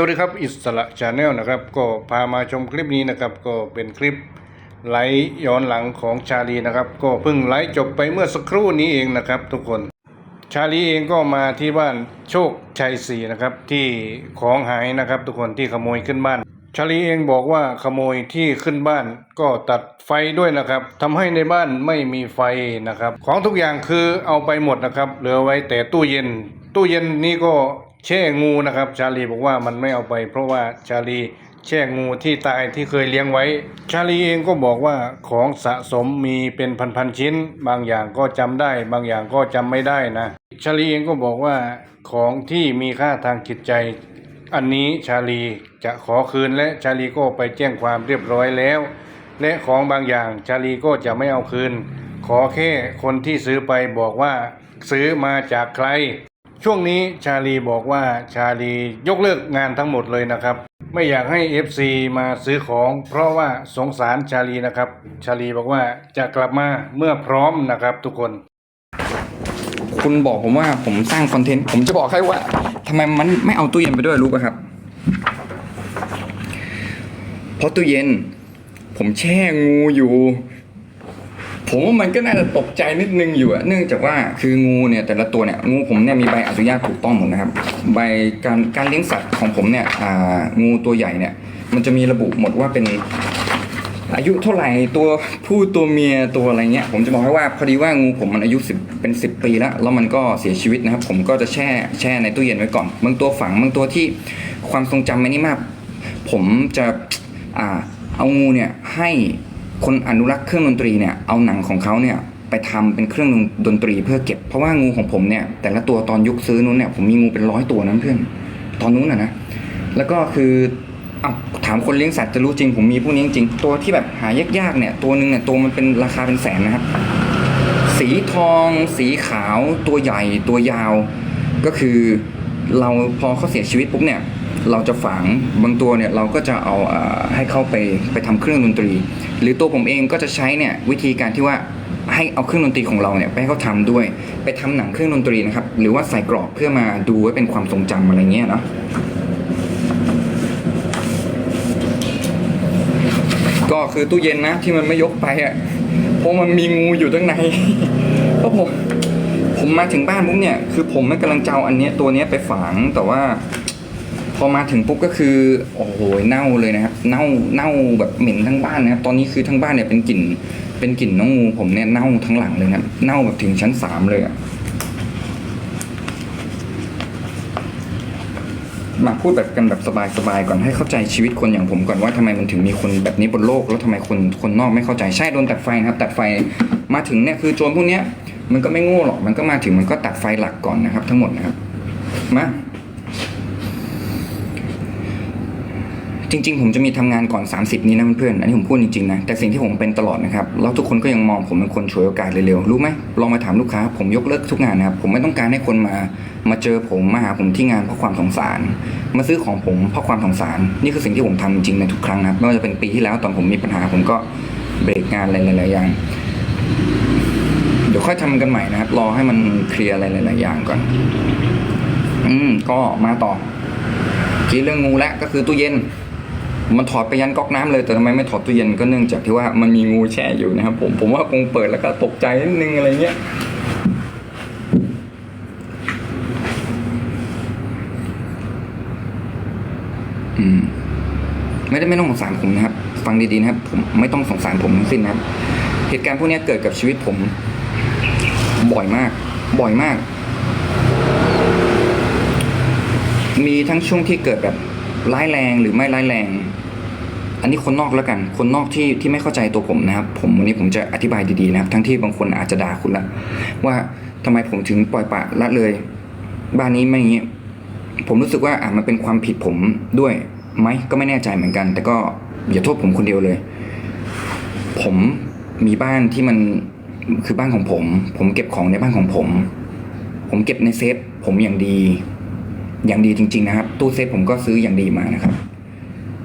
สวัสดีครับอิสระชาแนลนะครับ ก็พามาชมคลิปนี้นะครับ ก็เป็นคลิปไลฟ์ย้อนหลังของชาลีนะครับ ก็เพิ่งไลฟ์จบไปเมื่อสักครู่นี้เองนะครับ ทุกคน ชาลีเองก็มาที่บ้านโชคชัยศรีนะครับ ที่ของหายนะครับ ทุกคนที่ขโมยขึ้นบ้าน ชาลีเองบอกว่าขโมยที่ขึ้นบ้าน ก็ตัดไฟด้วยนะครับทำให้ในบ้านไม่มีไฟนะครับ ของทุกอย่างคือเอาไปหมดนะครับ เหลือไว้แต่ตู้เย็น ตู้เย็นนี่ก็ แช่งูนะครับ ชาลีบอกว่ามันไม่เอาไป เพราะว่าชาลีแช่งูที่ตายที่เคยเลี้ยงไว้ ชาลีเองก็บอกว่าของสะสมมีเป็นพันๆชิ้น บางอย่างก็จำได้ บางอย่างก็จำไม่ได้นะ ชาลีเองก็บอกว่าของที่มีค่าทางจิตใจ อันนี้ชาลีจะขอคืนและชาลีก็ไปแจ้งความเรียบร้อยแล้ว และของบางอย่างชาลีก็จะไม่เอาคืน ขอแค่คนที่ซื้อไปบอกว่า ซื้อมาจากใคร ช่วงนี้ชาลีบอกว่าชาลียกเลิกงานทั้งหมดเลยนะครับ ไม่อยากให้ FC มาซื้อของ เพราะว่าสงสารชาลีนะครับ ชาลีบอกว่าจะกลับมาเมื่อพร้อมนะครับทุกคน คุณบอกผมว่าผมสร้างคอนเทนต์ผมจะบอกให้ว่าทำไมมันไม่เอาตู้เย็นไปด้วยรู้ป่ะครับ เพราะตู้เย็น ผมแช่งูอยู่ ผมว่ามันก็น่าจะตกใจนิดนึงอยู่อะเนื่องจากว่าคืองูเนี่ยแต่ละตัวเนี่ยงูผมเนี่ยมีใบอนุญาตถูกต้องหมดนะครับ ใบการการเลี้ยงสัตว์ของผมเนี่ยอ่างูตัวใหญ่เนี่ย มันจะมีระบุหมดว่าเป็นอายุเท่าไหร่ตัวผู้ตัวเมียตัวอะไรเงี้ยผมจะบอกให้ว่าพอดีว่างูผมมันอายุสิบเป็นสิบปีแล้วแล้วมันก็เสียชีวิตนะครับ ผมก็จะแช่แช่ในตู้เย็นไว้ก่อนบางตัวฝังบางตัวที่ความทรงจำไม่นี่มาก ผมจะอ่าเอางูเนี่ยให้ คนอนุรักษ์เครื่องดนตรีเนี่ยเอาหนังของเขาเนี่ยไปทำเป็นเครื่องดนตรีเพื่อเก็บเพราะว่างูของผมเนี่ยแต่ละตัวตอนยุคซื้อนู้นเนี่ยผมมีงูเป็นร้อยตัวนั้นเพื่อนตอนนู้นนะนะแล้วก็คืออะถามคนเลี้ยงสัตว์จะรู้จริงผมมีพวกนี้จริงตัวที่แบบหายากๆเนี่ยตัวหนึ่งเนี่ยตัวมันเป็นราคาเป็นแสนนะครับ สีทอง สีขาว ตัวใหญ่ตัวยาว ก็คือเราพอเขาเสียชีวิตปุ๊บเนี่ย เราจะฝังบางตัวเนี่ยเราก็จะเอาให้เข้าไปไปทำเครื่องดนตรี หรือตัวผมเองก็จะใช้เนี่ยวิธีการที่ว่าให้เอาเครื่องดนตรีของเราเนี่ยไปให้เขาทำด้วย ไปทำหนังเครื่องดนตรีนะครับหรือว่าใส่กรอบเพื่อมาดูไว้เป็นความทรงจำอะไรเงี้ยเนาะก็คือตู้เย็นนะที่มันไม่ยกไปอะเพราะมันมีงูอยู่ข้างในเพราะผมผมมาถึงบ้านปุ๊บเนี่ยคือผมไม่กำลังจะเอาอันเนี้ยตัวเนี้ยไปฝังแต่ว่า พอมาถึงปุ๊บก็คือโอ้โหเน่าเลยนะครับ เน่าเน่าแบบเหม็นทั้งบ้านนะครับ ตอนนี้คือทั้งบ้านเนี่ยเป็นกลิ่นเป็นกลิ่นน้องงูผมเนี่ยเน่าทั้งหลังเลยนะครับเน่าแบบถึงชั้นสามเลยอะมาพูดแบบกันแบบสบายๆก่อนให้เข้าใจชีวิตคนอย่างผมก่อนว่าทำไมมันถึงมีคนแบบนี้บนโลก แล้วทำไมคนคนนอกไม่เข้าใจใช่โดนตัดไฟนะครับ ตัดไฟมาถึงเนี่ยคือโจรพวกเนี้ยมันก็ไม่โง่หรอกมันก็มาถึงมันก็ตัดไฟหลักก่อนนะครับ ทั้งหมดนะครับมา จริง ๆ ผมจะมีทำงานก่อน 30 นี้นะเพื่อนๆอันนี้ผมพูดจริงๆนะแต่สิ่งที่ผมเป็นตลอดนะครับแล้วทุกคนก็ยังมองผมเป็นคนฉวยโอกาสเร็วๆรู้ไหมลองมาถามลูกค้า ผมยกเลิกทุกงานนะครับผมไม่ต้องการให้คนมามาเจอผมมาหาผมที่งานเพราะความสงสาร มาซื้อของผมเพราะความสงสาร นี่คือสิ่งที่ผมทำจริงๆในทุกครั้งนะครับไม่ว่าจะเป็นปีที่แล้วตอนผมมีปัญหาผมก็เบรกงานอะไรหลายๆอย่างเดี๋ยวค่อยทำกันใหม่นะครับ รอให้มันเคลียร์อะไรหลายๆอย่างก่อน อืม ก็มาต่อคิดเรื่องงูแล้วก็คือตู้เย็น มันถอดไปยันก๊อกน้ำเลยแต่ทำไมไม่ถอดตู้เย็นก็เนื่องจากที่ว่ามันมีงูแช่อยู่นะครับผมผมว่าคงเปิดแล้วก็ตกใจนิดนึงอะไรเงี้ยอืมไม่ได้ไม่ต้องสงสารผมนะครับ ฟังดีๆนะครับผมไม่ต้องสงสารผมทั้งสิ้นนะครับ เหตุการณ์พวกนี้เกิดกับชีวิตผม บ่อยมาก บ่อยมาก มีทั้งช่วงที่เกิดแบบ ร้ายแรงหรือไม่ร้ายแรง อันนี้คนนอกแล้วกัน คนนอกที่ที่ไม่เข้าใจตัวผมนะครับ ผมวันนี้ผมจะอธิบายดีๆนะครับ ทั้งที่บางคนอาจจะด่าคุณละว่าทำไมผมถึงปล่อยปะละเลย บ้านนี้ไม่อย่างนี้ ผมรู้สึกว่าอะมันเป็นความผิดผมด้วยไหมก็ไม่แน่ใจเหมือนกัน แต่ก็อย่าโทษผมคนเดียวเลย ผมมีบ้านที่มันคือบ้านของผม ผมเก็บของในบ้านของผม ผมเก็บในเซฟผมอย่างดี อย่างดีจริง ๆ นะครับ ตู้เซฟผมก็ซื้ออย่างดีมานะครับ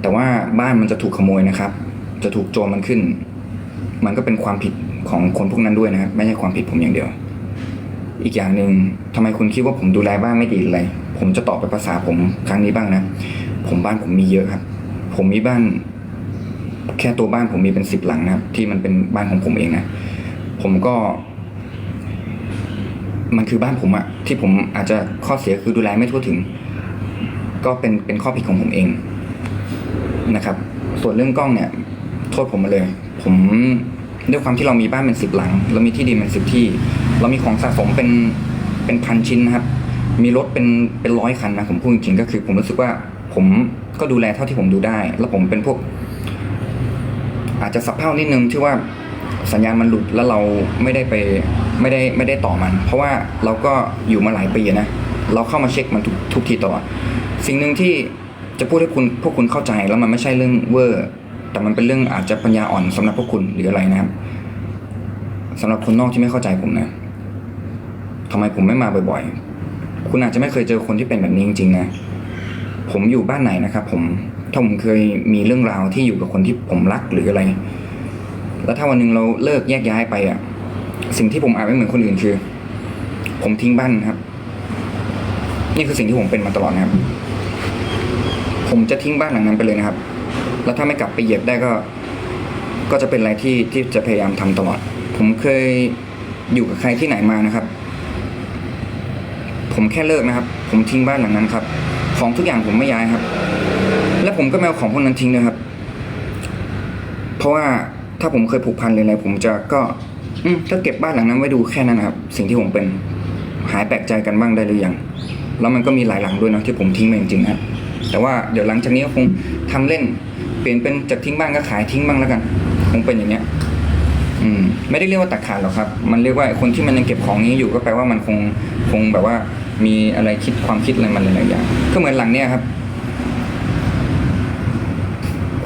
แต่ว่าบ้านมันจะถูกขโมยนะครับ จะถูกโจรมันขึ้น มันก็เป็นความผิดของคนพวกนั้นด้วยนะครับ ไม่ใช่ความผิดผมอย่างเดียว อีกอย่างหนึ่งทำไมคุณคิดว่าผมดูแลบ้านไม่ดีเลยผมจะตอบไปภาษาผมครั้งนี้บ้างนะ ผมบ้านผมมีเยอะครับ ผมมีบ้าน แค่ตัวบ้านผมมีเป็นสิบหลังนะครับ ที่มันเป็นบ้านของผมเองนะ ผมก็ มันคือบ้านผมอะที่ผมอาจจะข้อเสียคือดูแลไม่ทั่วถึง ก็เป็นเป็นข้อผิดของผมเองนะครับ ส่วนเรื่องกล้องเนี่ย โทษผมมาเลย ผมด้วยความที่เรามีบ้านเป็นสิบหลังเรามีที่ดินเป็นสิบที่ เรามีของสะสมเป็นเป็นพันชิ้นนะครับ มีรถเป็นเป็นร้อยคันนะผมพูดจริงๆก็คือ ผมรู้สึกว่าผมก็ดูแลเท่าที่ผมดูได้ แล้วผมเป็นพวก อาจจะสับเพร่านิดนึงที่ว่าสัญญาณมันหลุดแล้วเราไม่ได้ไป ไม่ได้ไม่ได้ต่อมัน เพราะว่าเราก็อยู่มาหลายปีนะเราเข้ามาเช็คมันทุกทุกทีตลอดสิ่งหนึ่งที่จะพูดให้คุณพวกคุณเข้าใจแล้วมันไม่ใช่เรื่องเวอร์แต่มันเป็นเรื่องอาจจะปัญญาอ่อนสำหรับพวกคุณหรืออะไรนะครับสำหรับคนนอกที่ไม่เข้าใจผมนะทำไมผมไม่มาบ่อยๆ คุณอาจจะไม่เคยเจอคนที่เป็นแบบนี้จริงๆนะ ผมอยู่บ้านไหนนะครับผมถ้าผมเคยมีเรื่องราวที่อยู่กับคนที่ผมรักหรืออะไร แล้วถ้าวันหนึ่งเราเลิกแยกย้ายไปอะ สิ่งที่ผมอาจไม่เหมือนคนอื่นคือ ผมทิ้งบ้านครับ นี่คือสิ่งที่ผมเป็นมาตลอดนะครับ ผมจะทิ้งบ้านหลังนั้นไปเลยนะครับ แล้วถ้าไม่กลับไปเหยียบได้ก็ ก็จะเป็นอะไรที่ที่จะพยายามทำตลอด ผมเคยอยู่กับใครที่ไหนมานะครับ ผมแค่เลิกนะครับ ผมทิ้งบ้านหลังนั้นครับ ของทุกอย่างผมไม่ย้ายครับ และผมก็ไม่เอาของพวกนั้นทิ้งเลยครับ เพราะว่าถ้าผมเคยผูกพันเลยอะไรผมจะก็ อืมก็เก็บบ้านหลังนั้นไว้ดูแค่นั้นนะครับ สิ่งที่ผมเป็นหายแปลกใจกันบ้างได้หรือยัง แล้วมันก็มีหลายหลังด้วยนะที่ผมทิ้งไปจริงๆนะครับแต่ว่าเดี๋ยวหลังจากนี้ก็คงทำเล่น เปลี่ยนเป็นจากทิ้งบ้านก็ขายทิ้งบ้างแล้วกัน คงเป็นอย่างเงี้ย อืม ไม่ได้เรียกว่าตัดขาดหรอกครับ มันเรียกว่าคนที่มันยังเก็บของนี้อยู่ก็แปลว่ามันคงคงแบบว่ามีอะไรคิดความคิดอะไรมันหลายๆอย่างก็เหมือนหลังเนี้ยครับ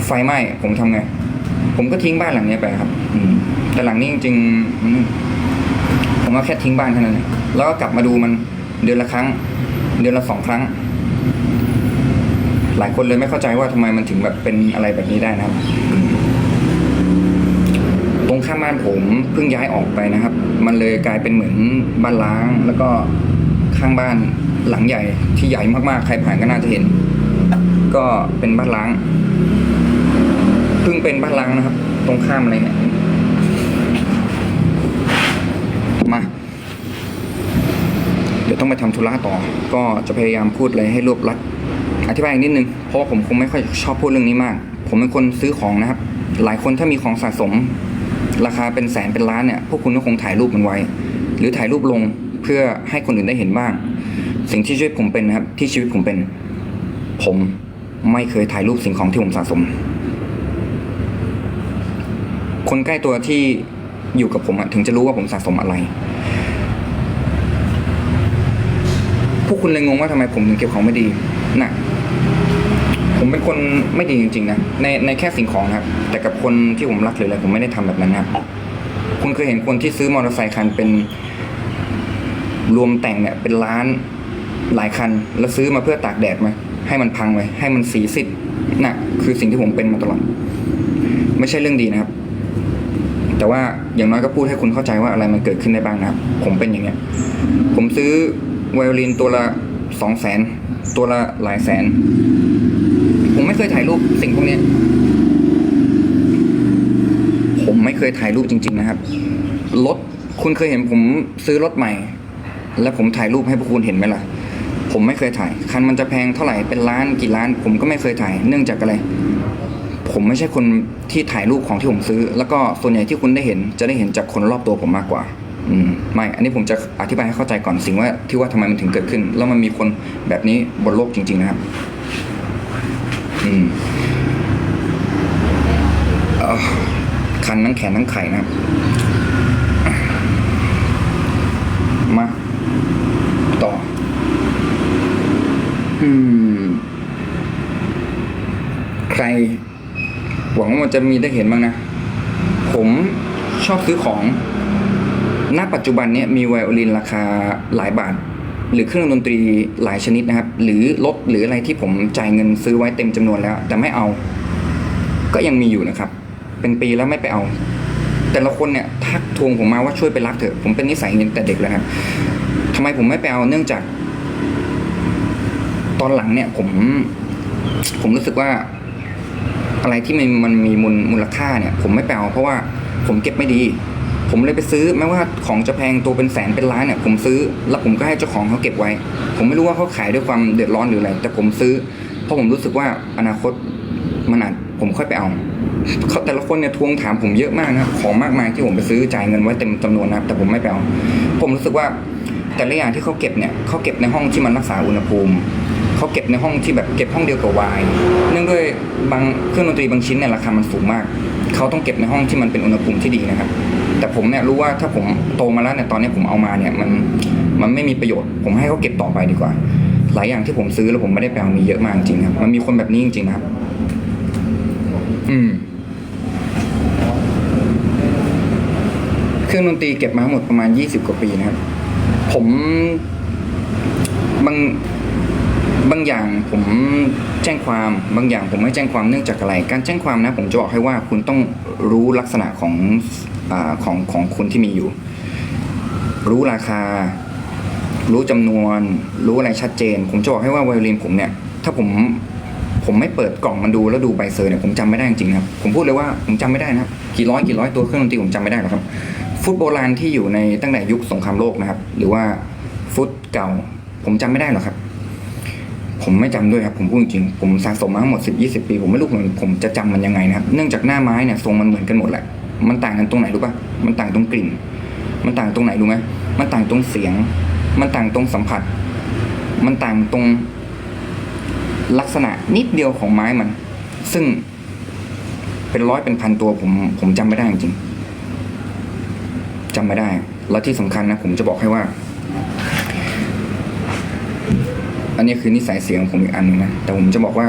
ไฟไหม้ผมทำไง ผมก็ทิ้งบ้านหลังเนี้ยไปครับ อืม แต่หลังนี้จริงๆอืมผมก็แค่ทิ้งบ้านแค่นั้นแล้วก็กลับมาดูมันเดือนละครั้ง เดือนละสองครั้ง หลายคนเลยไม่เข้าใจว่าทำไมมันถึงแบบเป็นอะไรแบบนี้ได้นะครับ ตรงข้ามบ้านผมเพิ่งย้ายออกไปนะครับ มันเลยกลายเป็นเหมือนบ้านล้างแล้วก็ข้างบ้านหลังใหญ่ที่ใหญ่มากๆ ใครผ่านก็น่าจะเห็น ก็เป็นบ้านล้าง เพิ่งเป็นบ้านล้างนะครับ ตรงข้ามอะไรเนี่ย มา เดี๋ ยวต้องไปทำธุระต่อ ก็จะพยายามพูดอะไรให้รวบรัดอธิบายอีกนิดนึง เพราะผมคงไม่ค่อยชอบพูดเรื่องนี้มาก ผมเป็นคนซื้อของนะครับ หลายคนถ้ามีของสะสม ราคาเป็นแสนเป็นล้านเนี่ยพวกคุณก็คงถ่ายรูปมันไว้ หรือถ่ายรูปลงเพื่อให้คนอื่นได้เห็นบ้าง สิ่งที่ชีวิตผมเป็นนะครับ ที่ชีวิตผมเป็น ผมไม่เคยถ่ายรูปสิ่งของที่ผมสะสม คนใกล้ตัวที่อยู่กับผมถึงจะรู้ว่าผมสะสมอะไร พวก คุณเลยงงว่าทำไมผมถึงเก็บของไม่ดีน่ะผมเป็นคนไม่ดีจริงๆนะในในแค่สิ่งของครับ แต่กับคนที่ผมรักหรืออะไรผมไม่ได้ทำแบบนั้นนะครับคุณเคยเห็นคนที่ซื้อมอเตอร์ไซค์คันเป็น รวมแต่งเนี่ย เป็นล้านหลายคัน แล้วซื้อมาเพื่อตากแดดไหมให้มันพังไว้ ให้มันสีสิทธิ์น่ะคือสิ่งที่ผมเป็นมาตลอด ไม่ใช่เรื่องดีนะครับ แต่ว่าอย่างน้อยก็พูดให้คุณเข้าใจว่าอะไรมันเกิดขึ้นได้บ้างนะครับ ผมเป็นอย่างเงี้ย ผมซื้อ ไวโอลินตัวละสองแสนตัวละหลายแสน ผมไม่เคยถ่ายรูปสิ่งพวกนี้ ผมไม่เคยถ่ายรูปจริง ๆ นะครับรถคุณเคยเห็นผมซื้อรถใหม่ แล้วผมถ่ายรูปให้พวกคุณเห็นไหมล่ะ ผมไม่เคยถ่าย คันมันจะแพงเท่าไหร่เป็นล้านกี่ล้าน ผมก็ไม่เคยถ่าย เนื่องจากอะไร ผมไม่ใช่คนที่ถ่ายรูปของที่ผมซื้อ แล้วก็ส่วนใหญ่ที่คุณได้เห็น จะได้เห็นจากคนรอบตัวผมมากกว่า อืมไม่ อันนี้ผมจะอธิบายให้เข้าใจก่อนสิ่งว่าที่ว่าทำไมมันถึงเกิดขึ้น แล้วมันมีคนแบบนี้บนโลกจริง ๆ นะครับ อืมเอ่อคันทั้งแขนทั้งไข่นะครับ มา ต่อ อืม ใคร หวังว่ามันจะมีได้เห็นบ้างนะ ผมชอบซื้อของ ณปัจจุบันเนี้ยมีไวโอลินราคาหลายบาท หรือเครื่องดนตรีหลายชนิดนะครับ หรือรถหรืออะไรที่ผมจ่ายเงินซื้อไว้เต็มจำนวนแล้ว แต่ไม่เอา ก็ยังมีอยู่นะครับ เป็นปีแล้วไม่ไปเอา แต่ละคนเนี่ยทักทวงผมมาว่าช่วยไปรับเถอะผมเป็นนิสัยอย่างนี้แต่เด็กแล้วครับทำไมผมไม่ไปเอาเนื่องจาก ตอนหลังเนี่ยผม ผมรู้สึกว่า อะไรที่มันมันมีมูลมูลค่าเนี่ย ผมไม่ไปเอาเพราะว่าผมเก็บไม่ดี ผมเลยไปซื้อแม้ว่าของจะแพงตัวเป็นแสนเป็นล้านเนี่ยผมซื้อแล้วผมก็ให้เจ้าของเขาเก็บไว้ ผมไม่รู้ว่าเขาขายด้วยความเดือดร้อนหรืออะไรแต่ผมซื้อ เพราะผมรู้สึกว่าอนาคตมันอาจผมค่อยไปเอาเขาแต่ละคนเนี่ยทวงถามผมเยอะมากนะของมากมายที่ผมไปซื้อจ่ายเงินไว้เต็มจำนวนนะแต่ผมไม่ไปเอาผมรู้สึกว่าแต่ละอย่างที่เขาเก็บเนี่ยเขาเก็บในห้องที่มันรักษาอุณหภูมิเขาเก็บในห้องที่แบบเก็บห้องเดียวกับวาย เนื่องด้วยบางเครื่องดนตรีบางชิ้นเนี่ยราคามันสูงมาก เขาต้องเก็บในห้องที่มันเป็นอุณหภูมิที่ดีนะครับ แต่ผมเนี่ยรู้ว่าถ้าผมโตมาแล้วเนี่ยตอนนี้ผมเอามาเนี่ยมันมันไม่มีประโยชน์ ผมให้เขาเก็บต่อไปดีกว่า หลายอย่างที่ผมซื้อแล้วผมไม่ได้ไปเอามีเยอะมากจริงครับ มันมีคนแบบนี้จริงๆครับ อืมเครื่องดนตรีเก็บมาทั้งหมดประมาณยี่สิบกว่าปีนะครับ ผมบางบางอย่างผมแจ้งความบางอย่างผมไม่แจ้งความเนื่องจากอะไร การแจ้งความนะ ผมจะบอกให้ว่าคุณต้องรู้ลักษณะของ อของของคุณที่มีอยู่ รู้ราคา รู้จำนวน รู้อะไรชัดเจน ผมจะบอกให้ว่าไวโอลินผมเนี่ย ถ้าผมผมไม่เปิดกล่องมันดูแล้วดูใบเซอร์เนี่ยผมจำไม่ได้จริงๆนะครับ ผมพูดเลยว่าผมจำไม่ได้นะครับกี่ร้อยกี่ร้อยตัวเครื่องดนตรีผมจำไม่ได้หรอกครับ ฟุตโบราณที่อยู่ในตั้งแต่ยุคสงครามโลกนะครับ หรือว่าฟุตเก่า ผมจำไม่ได้หรอกครับ ผมไม่จำด้วยครับ ผมพูดจริงผมสะสมมาทั้งหมดสิบยี่สิบปี ผมไม่รู้ผมผมจะจำมันยังไงนะครับ เนื่องจากหน้าไม้เนี่ยทรงมันเหมือนกันหมดแหละ มันต่างกันตรงไหนรู้ป่ะ มันต่างตรงกลิ่น มันต่างตรงไหนรู้ไหมมันต่างตรงเสียง มันต่างตรงสัมผัส มันต่างตรงลักษณะนิดเดียวของไม้มัน ซึ่งเป็นร้อยเป็นพันตัวผมผมจำไม่ได้จริงๆจำไม่ได้ แล้วที่สำคัญนะผมจะบอกให้ว่า อันนี้คือนิสัยเสียงของผมอีกอันนึงนะ แต่ผมจะบอกว่า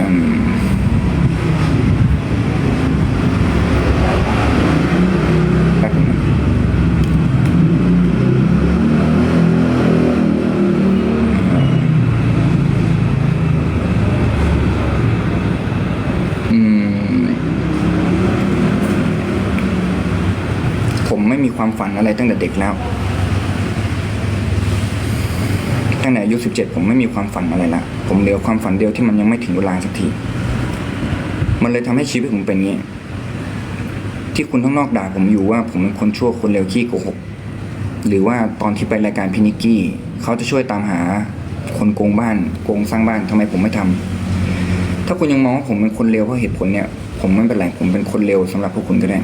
อืมแป๊บนึงนะอืม ผมไม่มี ความฝันอะไรตั้งแต่เด็กแล้ว ตั้งแต่อายุสิบเจ็ดผมไม่มีความฝันอะไรละผมเหลือความฝันเดียวที่มันยังไม่ถึงเวลาสักที มันเลยทำให้ชีวิตผมเป็นอย่างนี้ที่คุณข้างนอกด่าผมอยู่ว่าผมเป็นคนชั่วคนเลวขี้โกหก หรือว่าตอนที่ไปรายการพินิกกี้เขาจะช่วยตามหาคนโกงบ้านโกงสร้างบ้านทำไมผมไม่ทำถ้าคุณยังมองว่าผมเป็นคนเลวเพราะเหตุผลเนี่ย ผมไม่เป็นไรผมเป็นคนเลวสำหรับพวกคุณก็ได้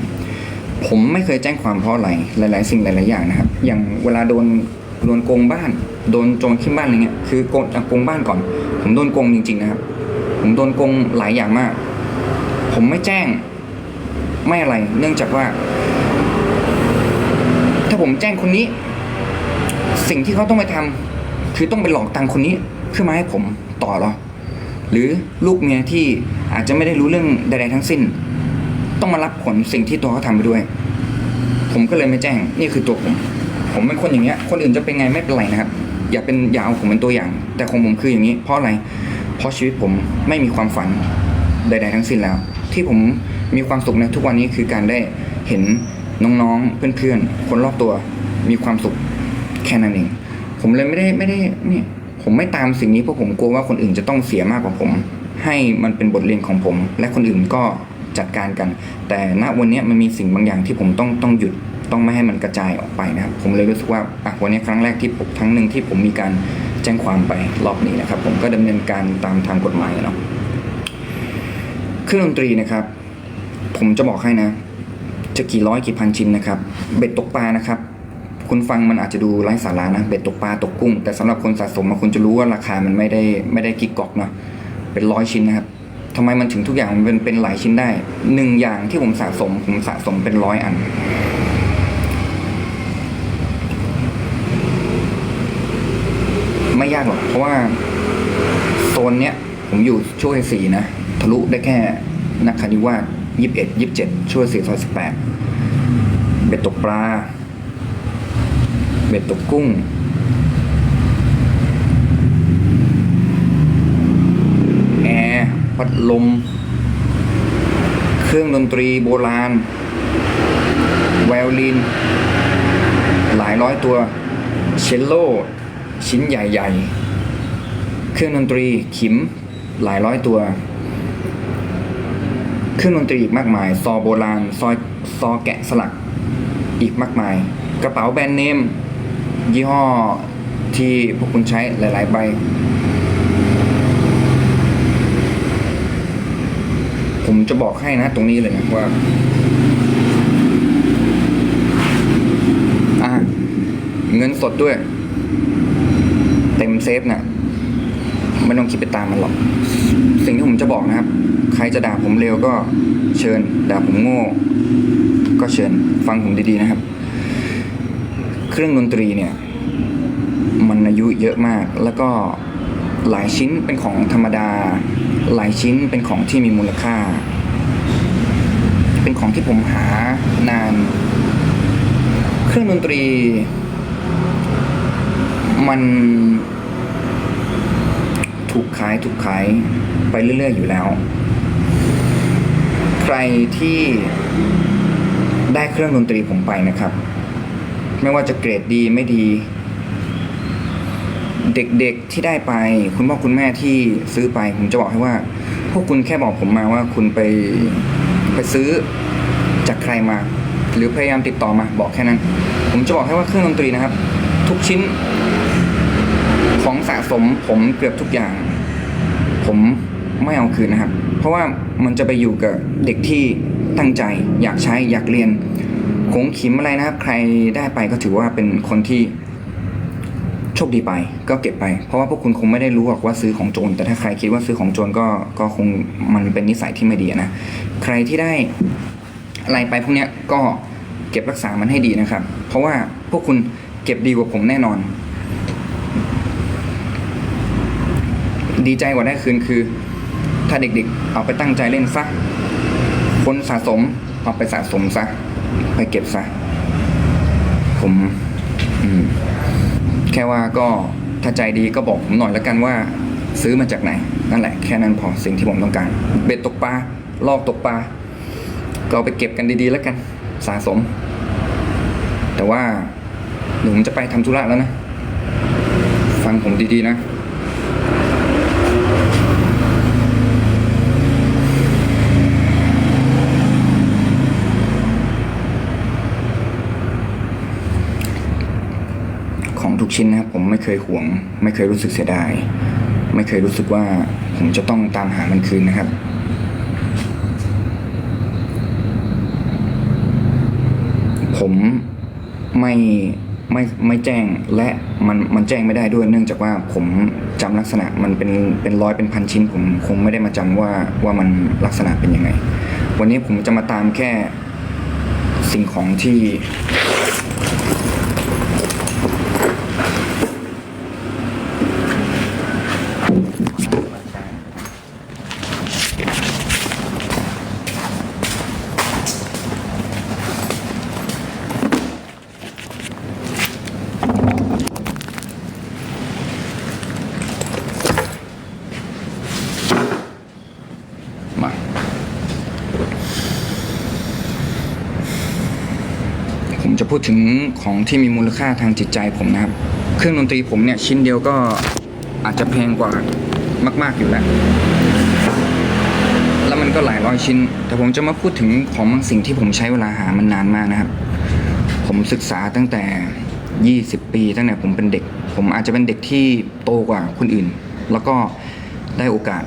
ผมไม่เคยแจ้งความเพราะอะไรหลาย ๆ สิ่งหลาย ๆ อย่างนะครับ อย่างเวลาโดนโดนโกงบ้าน โดนโจรขึ้นบ้านอะไรเงี้ยคือโกงโกงบ้านก่อน ผมโดนโกงจริง ๆ นะครับ ผมโดนโกงหลายอย่างมาก ผมไม่แจ้งไม่อะไร เนื่องจากว่า ถ้าผมแจ้งคนนี้ สิ่งที่เขาต้องไปทำคือต้องไปหลอกตังคนนี้เพื่อมาให้ผมต่อหรอหรือลูกเมียที่อาจจะไม่ได้รู้เรื่องใด ๆ ทั้งสิ้น ต้องมารับผลสิ่งที่ตัวเขาทำไปด้วย ผมก็เลยไม่แจ้ง นี่คือตัวผม ผมเป็นคนอย่างเงี้ย คนอื่นจะเป็นไงไม่เป็นไรนะครับ อย่าเป็นอย่าเอาผมเป็นตัวอย่าง แต่ของผมคืออย่างนี้ เพราะอะไร เพราะชีวิตผมไม่มีความฝันใด ๆ ทั้งสิ้นแล้ว ที่ผมมีความสุขในทุกวันนี้คือการได้เห็นน้องๆ เพื่อนๆ คนรอบตัวมีความสุขแค่นั้นเอง ผมเลยไม่ได้ไม่ได้เนี่ยผมไม่ตามสิ่งนี้เพราะผมกลัวว่าคนอื่นจะต้องเสียมากกว่าผม ให้มันเป็นบทเรียนของผม และคนอื่นก็ จัดการกัน แต่ณวันนี้มันมีสิ่งบางอย่างที่ผมต้องต้องหยุดต้องไม่ให้มันกระจายออกไปนะครับผมเลยรู้สึกว่าอะวันนี้ครั้งแรกที่ผมครั้งหนึ่งที่ผมมีการแจ้งความไปรอบนี้นะครับ ผมก็ดำเนินการตามทางกฎหมายเนาะเครื่องดนตรีนะครับ ผมจะบอกให้นะ จะกี่ร้อยกี่พันชิ้นนะครับ เบ็ดตกปลานะครับคุณฟังมันอาจจะดูไร้สาระนะเบ็ดตกปลาตกกุ้ง แต่สำหรับคนสะสมอะคุณจะรู้ว่าราคามันไม่ได้ไม่ได้กิกกอกเนาะเป็นร้อยชิ้นนะครับ ทำไมมันถึงทุกอย่างมันเป็นเป็นหลายชิ้นได้หนึ่งอย่างที่ผมสะสม ผมสะสมเป็นร้อยอัน ไม่ยากหรอกเพราะว่าโซนเนี้ย ผมอยู่ช่วยสี่นะ ทะลุได้แค่นักคณิวาสยี่สิบเอ็ดยี่สิบเจ็ดช่วยสี่ซอยสิบแปดเบ็ดตกปลา เบ็ดตกกุ้ง แอร์ พัดลม เครื่องดนตรีโบราณ ไวโอลิน หลายร้อยตัว เชลโล ชิ้นใหญ่ๆ เครื่องดนตรีขิม หลายร้อยตัว เครื่องดนตรีอีกมากมาย ซอโบราณ ซอซอแกะสลัก อีกมากมาย กระเป๋าแบรนด์เนม ยี่ห้อที่พวกคุณใช้หลาย ๆ ใบ ผมจะบอกให้นะตรงนี้เลยนะว่าอะเงินสดด้วย เต็มเซฟนะ่ะไม่ต้องคิดไปตามมันหรอก สิ่งที่ผมจะบอกนะครับ ใครจะด่าผมเร็วก็เชิญ ด่าผมโง่ ก็เชิญ ฟังผมดีๆนะครับ เครื่องดนตรีเนี่ย มันอายุเยอะมาก แล้วก็หลายชิ้นเป็นของธรรมดา หลายชิ้นเป็นของที่มีมูลค่า เป็นของที่ผมหานาน เครื่องดนตรี มันถูกขายถูกขายไปเรื่อยๆอยู่แล้ว ใครที่ได้เครื่องดนตรีผมไปนะครับ ไม่ว่าจะเกรดดีไม่ดี เด็กๆที่ได้ไป คุณพ่อคุณแม่ที่ซื้อไป ผมจะบอกให้ว่า พวกคุณแค่บอกผมมาว่าคุณไปไปซื้อจากใครมา หรือพยายามติดต่อมาบอกแค่นั้น ผมจะบอกให้ว่าเครื่องดนตรีนะครับ ทุกชิ้น ของสะสมผมเกือบทุกอย่าง ผมไม่เอาคืนนะครับ เพราะว่ามันจะไปอยู่กับเด็กที่ตั้งใจ อยากใช้อยากเรียนคงขิมอะไรนะครับ ใครได้ไปก็ถือว่าเป็นคนที่ โชคดีไปก็เก็บไป เพราะว่าพวกคุณคงไม่ได้รู้หรอกว่าซื้อของโจรแต่ถ้าใครคิดว่าซื้อของโจรก็ก็คงมันเป็นนิสัยที่ไม่ดีนะใครที่ได้อะไรไปพวกเนี้ยก็เก็บรักษามันให้ดีนะครับ เพราะว่าพวกคุณเก็บดีกว่าผมแน่นอน ดีใจกว่าได้คืนคือ ถ้าเด็กๆ เอาไปตั้งใจเล่นซะคนสะสมเอาไปสะสมซะไปเก็บซะผม แค่ว่าก็ถ้าใจดีก็บอกผมหน่อยแล้วกันว่าซื้อมาจากไหน นั่นแหละแค่นั้นพอสิ่งที่ผมต้องการ เบ็ดตกปลาลอกตกปลาก็เอาไปเก็บกันดีๆแล้วกันสะสม แต่ว่าเดี๋ยวผมจะไปทำธุระแล้วนะ ฟังผมดีๆนะ ของทุก ชิ้นนะครับผมไม่เคยห่วง ไม่เคยรู้สึกเสียดาย ไม่เคยรู้สึกว่าผมจะต้องตามหามันคืนนะครับผมไม่ไม่ไม่แจ้งและมันมันแจ้งไม่ได้ด้วยเนื่องจากว่าผมจำลักษณะมันเป็นเป็นร้อยเป็นพันชิ้น ผมคงไม่ได้มาจำว่าว่ามันลักษณะเป็นยังไง วันนี้ผมจะมาตามแค่สิ่งของที่ จะพูดถึงของที่มีมูลค่าทางจิตใจผมนะครับ เครื่องดนตรีผมเนี่ยชิ้นเดียวก็อาจจะแพงกว่ามาก ๆอยู่แล้ว แล้วมันก็หลายร้อยชิ้น แต่ผมจะมาพูดถึงของบางสิ่งที่ผมใช้เวลาหามันนานมากนะครับ ผมศึกษาตั้งแต่ 20 ปีตั้งแต่ผมเป็นเด็ก ผมอาจจะเป็นเด็กที่โตกว่าคนอื่น แล้วก็ได้โอกาส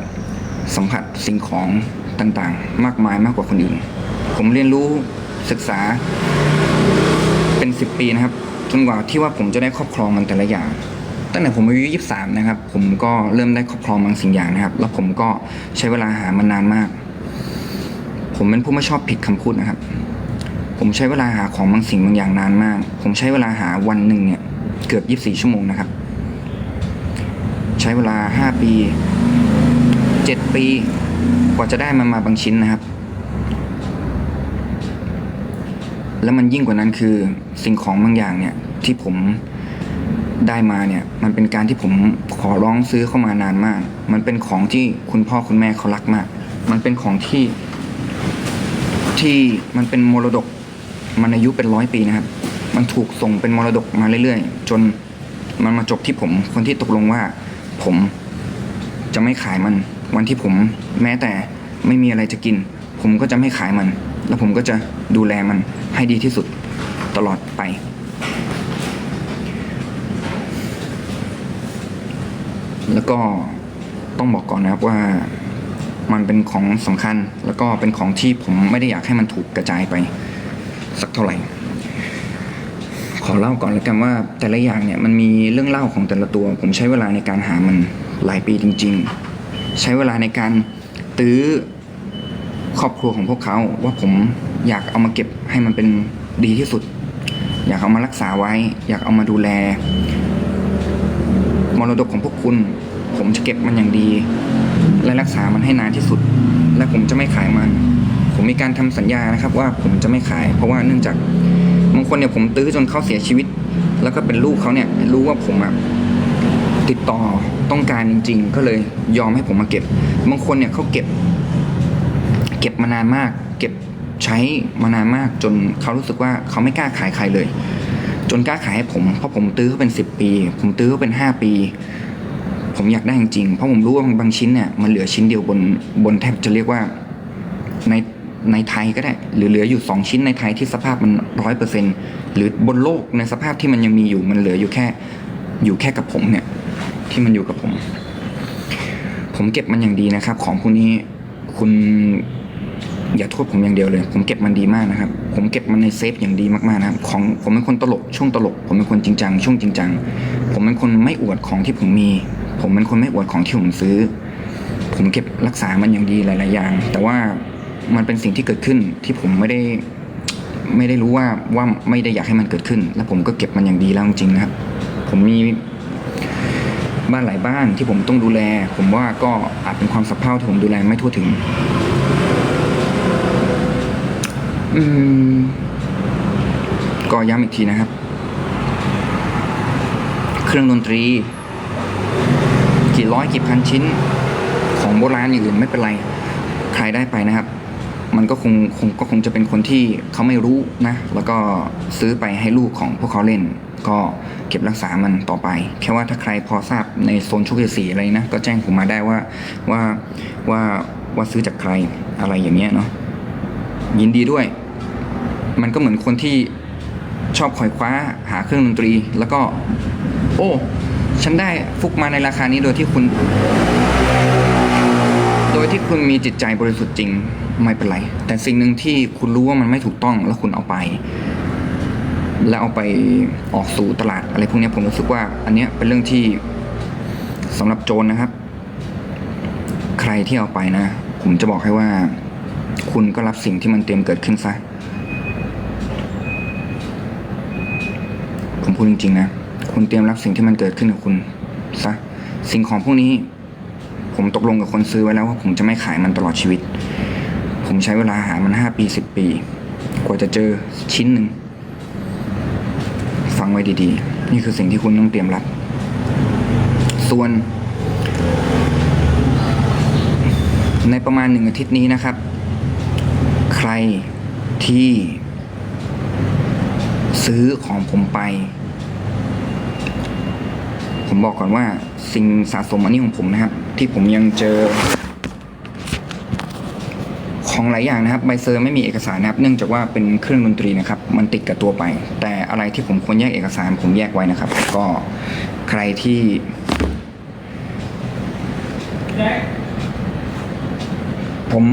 สัมผัสสิ่งของต่างๆ มากมายมากกว่าคนอื่น ผมเรียนรู้ศึกษา เป็น 10 ปีนะครับจนกว่าที่ว่าผมจะได้ครอบครองมันแต่ละอย่าง ตั้งแต่ผมอายุ 23 นะครับ ผมก็เริ่มได้ครอบครองบางสิ่งอย่างนะครับ แล้วผมก็ใช้เวลาหามันนานมาก ผมเป็นผู้ไม่ชอบผิดคำพูดนะครับ ผมใช้เวลาหาของบางสิ่งบางอย่างนานมาก ผมใช้เวลาหาวันหนึ่งเนี่ยเกือบ 24 ชั่วโมงนะครับ ใช้เวลา 5 ปี 7 ปี กว่าจะได้มันมาบางชิ้นนะครับ แล้วมันยิ่งกว่านั้นคือ สิ่งของบางอย่างเนี่ยที่ผมได้มาเนี่ยมันเป็นการที่ผมขอร้องซื้อเข้ามานานมาก มันเป็นของที่คุณพ่อคุณแม่เขารักมาก มันเป็นของที่ที่มันเป็นมรดกมันอายุเป็นร้อยปีนะครับ มันถูกส่งเป็นมรดกมาเรื่อยๆ จนมันมาจบที่ผม คนที่ตกลงว่า ผมจะไม่ขายมัน วันที่ผมแม้แต่ไม่มีอะไรจะกิน ผมก็จะไม่ขายมัน แล้วผมก็จะดูแลมันให้ดีที่สุด ตลอดไป แล้วก็ต้องบอกก่อนนะครับว่ามันเป็นของสำคัญ แล้วก็เป็นของที่ผมไม่ได้อยากให้มันถูกกระจายไป สักเท่าไหร่ ขอเล่าก่อนแล้วกันว่า แต่ละอย่างเนี่ยมันมีเรื่องเล่าของแต่ละตัว ผมใช้เวลาในการหามันหลายปีจริง ๆ ใช้เวลาในการตื้อครอบครัวของพวกเขาว่าผมอยากเอามาเก็บให้มันเป็นดีที่สุด อยากเอามารักษาไว้ อยากเอามาดูแล มรดกของพวกคุณ ผมจะเก็บมันอย่างดี และรักษามันให้นานที่สุด และผมจะไม่ขายมัน ผมมีการทำสัญญานะครับ ว่าผมจะไม่ขาย เพราะว่าเนื่องจากบางคนเนี่ยผมตื้อจนเขาเสียชีวิต แล้วก็เป็นลูกเขาเนี่ยรู้ว่าผมอะติดต่อต้องการจริง ๆ ก็เลยยอมให้ผมมาเก็บ บางคนเนี่ยเขาเก็บ เก็บมานานมาก เก็บ ใช้มานานมากจนเขารู้สึกว่าเขาไม่กล้าขายใครเลย จนกล้าขายให้ผมเพราะผมตื้อเขาเป็นสิบปี ผมตื้อเขาเป็นห้าปี ผมอยากได้จริงๆเพราะผมรู้ว่าบางชิ้นเนี่ยมันเหลือชิ้นเดียวบนบนแทบจะเรียกว่าในในไทยก็ได้ หรือเหลืออยู่สองชิ้นในไทยที่สภาพมันร้อยเปอร์เซ็นหรือบนโลกในสภาพที่มันยังมีอยู่มันเหลืออยู่แค่อยู่แค่กับผมเนี่ยที่มันอยู่กับผม ผมเก็บมันอย่างดีนะครับ ของพวกนี้คุณ อย่าโทษผมอย่างเดียวเลย ผมเก็บมันดีมากนะครับ ผมเก็บมันในเซฟอย่างดีมากๆนะครับของผมเป็นคนตลกช่วงตลก ผมเป็นคนจริงจังช่วงจริงจัง ผมเป็นคนไม่อวดของที่ผมมี ผมเป็นคนไม่อวดของที่ผมซื้อ ผมเก็บรักษามันอย่างดีหลาย ๆ อย่าง แต่ว่ามันเป็นสิ่งที่เกิดขึ้นที่ผมไม่ได้ไม่ได้รู้ว่าว่าไม่ได้อยากให้มันเกิดขึ้น แล้วผมก็เก็บมันอย่างดีแล้วจริงๆนะครับ ผมมีบ้านหลายบ้านที่ผมต้องดูแล ผมว่าก็อาจเป็นความสับเพร่าที่ผมดูแลไม่ทั่วถึง อืม ก็ย้ำอีกทีนะครับ เครื่องดนตรี กี่ร้อยกี่พันชิ้น ของโบราณอย่างอื่นไม่เป็นไร ใครได้ไปนะครับ มันก็คงคงก็คงจะเป็นคนที่เขาไม่รู้นะ แล้วก็ซื้อไปให้ลูกของพวกเขาเล่น ก็เก็บรักษามันต่อไป แค่ว่าถ้าใครพอทราบในโซนโชคชัยสีอะไรนะ ก็แจ้งผมมาได้ว่าว่าว่าว่าซื้อจากใครอะไรอย่างเงี้ยเนาะยินดีด้วย มันก็เหมือนคนที่ชอบคอยคว้าหาเครื่องดนตรี แล้วก็ โอ้ ฉันได้ฟุกมาในราคานี้โดยที่คุณ โดยที่คุณมีจิตใจบริสุทธิ์จริงไม่เป็นไร แต่สิ่งหนึ่งที่คุณรู้ว่ามันไม่ถูกต้องแล้วคุณเอาไป แล้วเอาไปออกสู่ตลาดอะไรพวกนี้ผมรู้สึกว่า อันเนี้ยเป็นเรื่องที่สำหรับโจรนะครับ ใครที่เอาไปนะ ผมจะบอกให้ว่า คุณก็รับสิ่งที่มันเตรียมเกิดขึ้นซะ ผมพูดจริงๆนะ คุณเตรียมรับสิ่งที่มันเกิดขึ้นกับคุณซะ สิ่งของพวกนี้ ผมตกลงกับคนซื้อไว้แล้วว่าผมจะไม่ขายมันตลอดชีวิต ผมใช้เวลาหามันห้าปีสิบปี กว่าจะเจอชิ้นหนึ่ง ฟังไว้ดีๆ นี่คือสิ่งที่คุณต้องเตรียมรับ ส่วนในประมาณหนึ่งอาทิตย์นี้นะครับ ใครที่ ซื้อของผมไป ผมบอกก่อนว่าสิ่งสะสมอันนี้ของผมนะครับ ที่ผมยังเจอ ของหลายอย่างนะครับ ใบเซอร์ไม่มีเอกสารนะครับ เนื่องจากว่าเป็นเครื่องดนตรีนะครับ มันติดกับตัวไป แต่อะไรที่ผมควรแยกเอกสารผมแยกไว้นะครับ ก็ใครที่ผม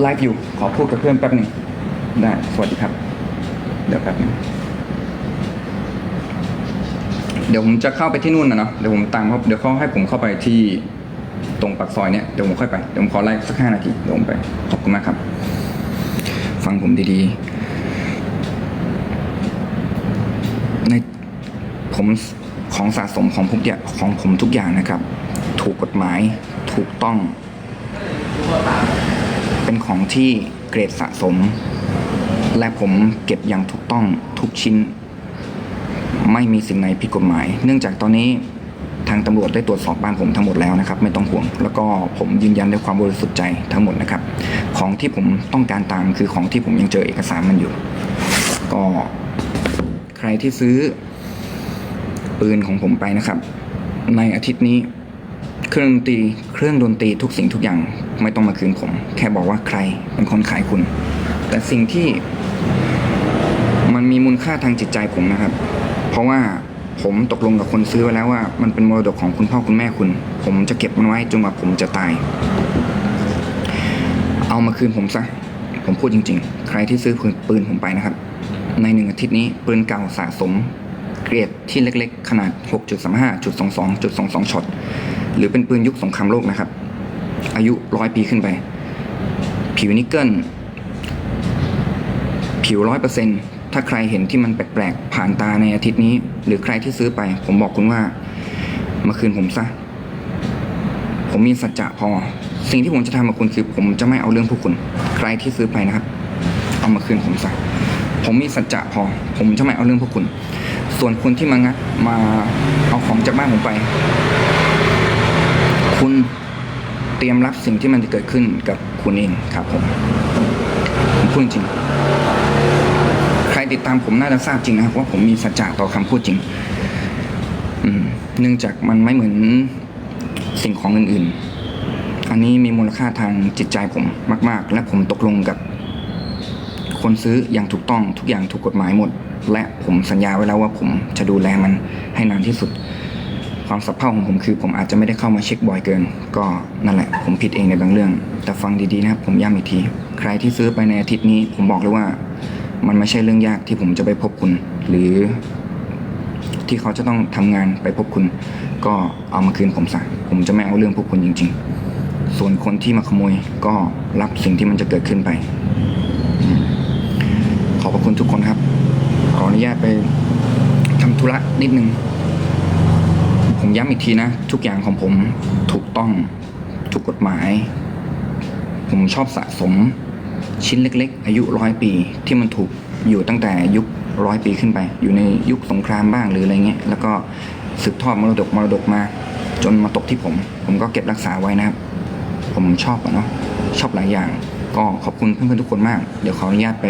ไลฟ์อยู่ขอพูดกับเพื่อนแป๊บหนึ่งได้ สวัสดีครับ เดี๋ยวแป๊บหนึง เดี๋ยวผมจะเข้าไปที่นู่นนะเนาะเดี๋ยวผมตามเขาเดี๋ยวเขาให้ผมเข้าไปที่ตรงปากซอยเนี่ยเดี๋ยวผมค่อยไปเดี๋ยวผมขอไลฟ์สักห้านาทีเดี๋ยวผมไปขอบคุณมากครับ ฟังผมดีๆในผมของสะสมของผมเนี่ยของผมทุกอย่างนะครับ ถูกกฎหมายถูกต้อง เป็นของที่เกรดสะสม และผมเก็บอย่างถูกต้องทุกชิ้น ไม่มีสิ่งไหนผิดกฎหมาย เนื่องจากตอนนี้ทางตำรวจได้ตรวจสอบบ้านผมทั้งหมดแล้วนะครับ ไม่ต้องห่วง แล้วก็ผมยืนยันด้วยความบริสุทธิ์ใจทั้งหมดนะครับ ของที่ผมต้องการตามคือของที่ผมยังเจอเอกสารมันอยู่ ก็ใครที่ซื้อปืนของผมไปนะครับ ในอาทิตย์นี้เครื่องดนตรีเครื่องดนตรีทุกสิ่งทุกอย่างไม่ต้องมาคืนผม แค่บอกว่าใครเป็นคนขายคุณ แต่สิ่งที่มันมีมูลค่าทางจิตใจผมนะครับ ราะว่าผมตกลงกับคนซื้อไว้แล้วว่า มันเป็นมรดกของคุณพ่อคุณแม่คุณ ผมจะเก็บมันไว้จนกว่าผมจะตาย เอามาคืนผมซะ ผมพูดจริง ๆ ใครที่ซื้อปืนปืนผมไปนะครับ ในหนึ่งอาทิตย์นี้ปืนเก่าสะสม เกรดที่เล็กๆ ขนาด 6.35จุด22จุด22ช็อต หรือเป็นปืนยุคสงครามโลกนะครับ อายุร้อยปีขึ้นไป ผิวนิกเกิลผิวร้อยเปอร์เซ็น ถ้าใครเห็นที่มันแปลกๆผ่านตาในอาทิตย์นี้ หรือใครที่ซื้อไป ผมบอกคุณว่ามาคืนผมซะ ผมมีสัจจะพอ สิ่งที่ผมจะทำกับคุณคือ ผมจะไม่เอาเรื่องพวกคุณ ใครที่ซื้อไปนะครับ เอามาคืนผมซะผมมีสัจจะพอ ผมจะไม่เอาเรื่องพวกคุณ ส่วนคนที่มางัดมาเอาของจากบ้านผมไป คุณเตรียมรับสิ่งที่มันจะเกิดขึ้นกับคุณเองครับผมผมพูดจริง ติดตามผมน่าจะทราบจริงนะครับว่าผมมีสัจจะต่อคำพูดจริง อืม เนื่องจากมันไม่เหมือนสิ่งของอื่นๆ อันนี้มีมูลค่าทางจิตใจผมมาก ๆ และผมตกลงกับ คนซื้ออย่างถูกต้องทุกอย่างถูกกฎหมายหมด และผมสัญญาไว้แล้วว่าผมจะดูแลมันให้นานที่สุด ความสับเพร่าของผมคือ ผมอาจจะไม่ได้เข้ามาเช็คบ่อยเกิน ก็นั่นแหละ ผมผิดเองในบางเรื่อง แต่ฟังดีๆนะครับผมย้ำอีกที ใครที่ซื้อไปในอาทิตย์นี้ ผมบอกเลยว่า มันไม่ใช่เรื่องยากที่ผมจะไปพบคุณ หรือที่เขาจะต้องทำงานไปพบคุณ ก็เอามาคืนผมซะผมจะไม่เอาเรื่องพวกคุณจริง ๆ ส่วนคนที่มาขโมยก็รับสิ่งที่มันจะเกิดขึ้นไป ขอบพระคุณทุกคนครับ ขออนุญาตไปทำธุระนิดนึง ผมย้ำอีกทีนะ ทุกอย่างของผมถูกต้องถูกกฎหมาย ผมชอบสะสม ชิ้นเล็กๆ อายุร้อยปีที่มันถูกอยู่ตั้งแต่ยุคร้อยปีขึ้นไป อยู่ในยุคสงครามบ้างหรืออะไรเงี้ยแล้วก็สืบทอดมรดกมรดกมา จนมาตกที่ผม ผมก็เก็บรักษาไว้นะครับ ผมชอบอะเนาะชอบหลายอย่าง ก็ขอบคุณเพื่อนๆทุกคนมาก เดี๋ยวขออนุญาตไป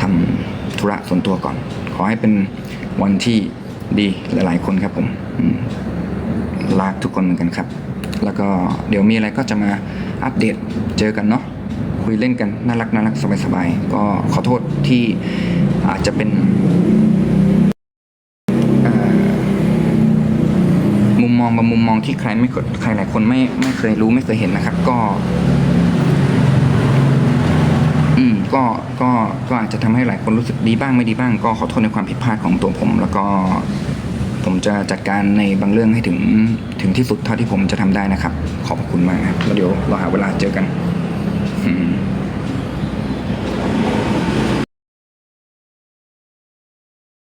ทำธุระส่วนตัวก่อน ขอให้เป็นวันที่ดีหลายๆคนครับผมอืมรักทุกคนเหมือนกันครับ แล้วก็เดี๋ยวมีอะไรก็จะมาอัปเดตเจอกันเนาะ คุยเล่นกันน่ารักน่ารักสบายๆก็ขอโทษที่อาจจะเป็นมุมมองบางมุมมองที่ใครไม่เคยใครหลายคนไม่ไม่เคยรู้ไม่เคยเห็นนะครับ ก็ อืมก็ก็ก็อาจจะทำให้หลายคนรู้สึกดีบ้างไม่ดีบ้าง ก็ขอโทษในความผิดพลาดของตัวผม แล้วก็ผมจะจัดการในบางเรื่องให้ถึงถึงที่สุดเท่าที่ผมจะทำได้นะครับ ขอบคุณมากครับแล้วเดี๋ยวเราหาเวลาเจอกัน อืม